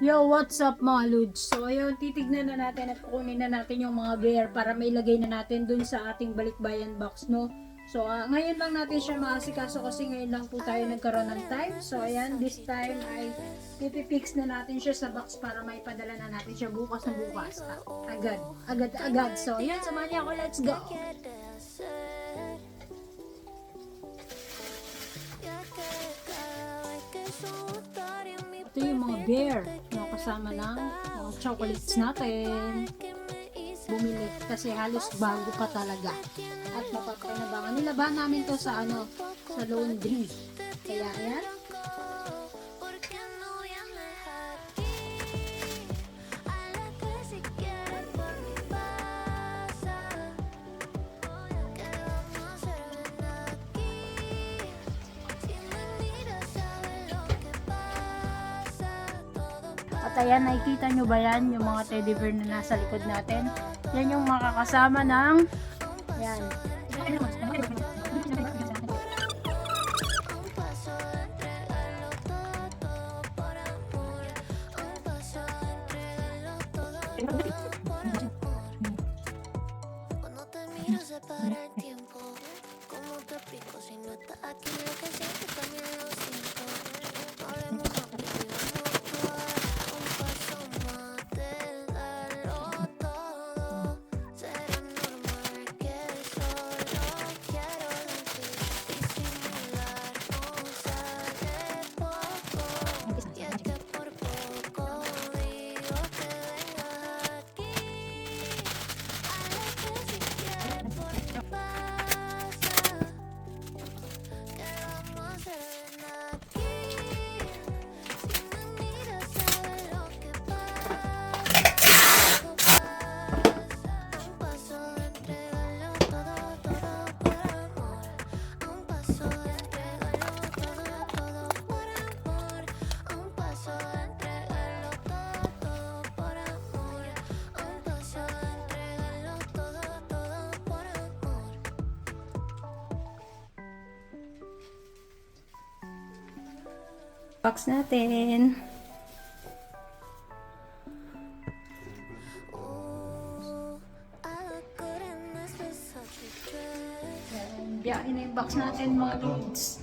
Yo, what's up mga Lods? So ayun, titignan na natin at kukunin na natin yung mga bear para may ilagay na natin dun sa ating balikbayan box, no? So ah, ngayon lang natin siya maasikaso kasi ngayon lang po tayo nagkaroon ng time. So ayan, this time ay pipipix na natin siya sa box para may padala na natin siya bukas na bukas. Agad, agad, agad. So ayan, samahan niya ako, let's go! Ito yung mga bear kasama ng mga chocolates natin. Bumili kasi halos bago pa talaga. At mapapanabangan. Nilaban namin to sa ano, sa laundry. Kaya ayan. Ayan, nakikita nyo ba yan? Yung mga teddy bear na nasa likod natin. Yan yung makakasama ng... Yan. Para el tiempo. ¿Cómo te explico si no estás aquí? Lo que siento también lo siento. Dress. Yan. Biyakin na yung box natin mga dudes.